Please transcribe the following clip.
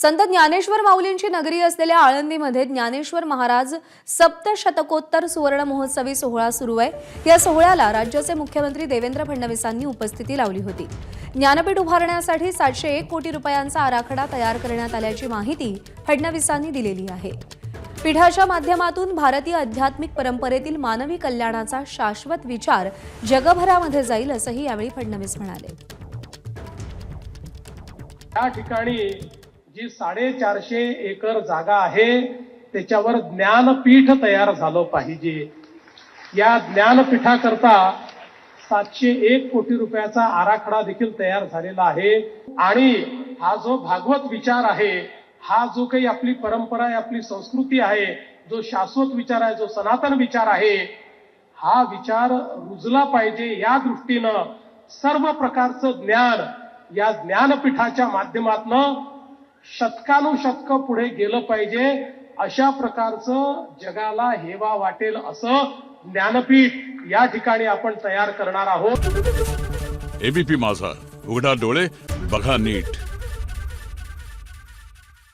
संत ज्ञानेश्वर माऊलींची नगरी असलेल्या आळंदीमध्ये ज्ञानेश्वर महाराज सप्तशतकोत्तर सुवर्ण महोत्सवी सोहळा सुरू आहे. या सोहळ्याला राज्याचे मुख्यमंत्री देवेंद्र फडणवीसांनी उपस्थिती लावली होती. ज्ञानपीठ उभारण्यासाठी सातशे एक कोटी रुपयांचा आराखडा तयार करण्यात आल्याची माहिती फडणवीसांनी दिलेली आहे. पीठाच्या माध्यमातून भारतीय आध्यात्मिक परंपरेतील मानवी कल्याणाचा शाश्वत विचार जगभरामध्ये जाईल असंही यावेळी फडणवीस म्हणाले. या ठिकाणी जी साडेचारशे एकर जागा आहे त्याच्यावर ज्ञानपीठ तयार झालं पाहिजे. या ज्ञानपीठाकरता सातशे एक कोटी रुपयाचा आराखडा देखील तयार झालेला आहे. आणि हा जो भागवत विचार आहे हा जो काही आपली परंपरा आहे आपली संस्कृती आहे जो शाश्वत विचार आहे जो सनातन विचार आहे हा विचार रुजला पाहिजे या दृष्टीनं. सर्व प्रकारचं ज्ञान या ज्ञानपीठाच्या माध्यमातनं शतकानुशतक पुढे गेलं पाहिजे. अशा प्रकारचं जगाला हेवा वाटेल असं ज्ञानपीठ या ठिकाणी आपण तयार करणार आहोत. एबीपी माझा. उघडा डोळे बघा नीट.